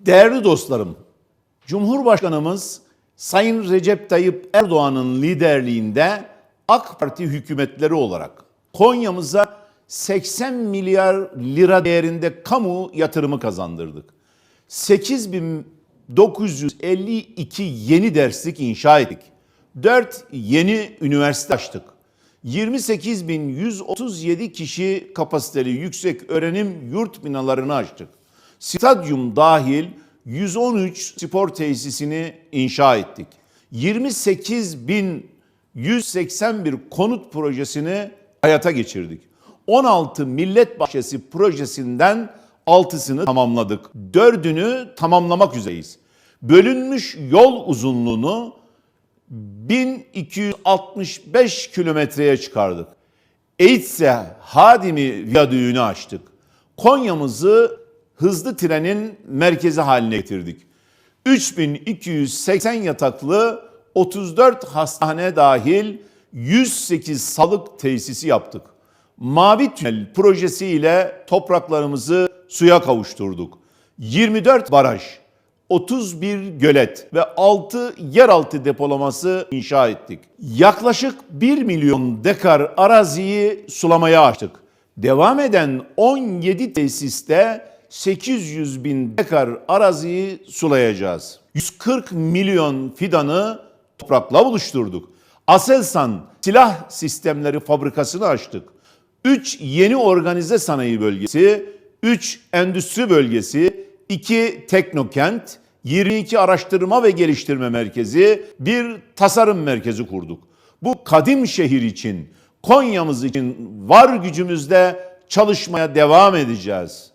Değerli dostlarım, Cumhurbaşkanımız Sayın Recep Tayyip Erdoğan'ın liderliğinde AK Parti hükümetleri olarak Konya'mıza 80 milyar lira değerinde kamu yatırımı kazandırdık. 8952 yeni derslik inşa ettik. 4 yeni üniversite açtık. 28.137 kişi kapasiteli yüksek öğrenim yurt binalarını açtık. Stadyum dahil 113 spor tesisini inşa ettik. 28.181 konut projesini hayata geçirdik. 16 millet bahçesi projesinden 6'sını tamamladık. 4'ünü tamamlamak üzereyiz. Bölünmüş yol uzunluğunu 1265 kilometreye çıkardık. Eğitse Hadimi viyadüğünü açtık. Konya'mızı hızlı trenin merkezi haline getirdik. 3280 yataklı 34 hastane dahil 108 sağlık tesisi yaptık. Mavi Tünel projesiyle topraklarımızı suya kavuşturduk. 24 baraj, 31 gölet ve 6 yeraltı depolaması inşa ettik. Yaklaşık 1 milyon dekar araziyi sulamaya açtık. Devam eden 17 tesiste 800 bin dekar araziyi sulayacağız. 140 milyon fidanı toprakla buluşturduk. Aselsan silah sistemleri fabrikasını açtık. 3 yeni organize sanayi bölgesi, 3 endüstri bölgesi, 2 teknokent, 22 araştırma ve geliştirme merkezi, bir tasarım merkezi kurduk. Bu kadim şehir için, Konya'mız için var gücümüzde çalışmaya devam edeceğiz.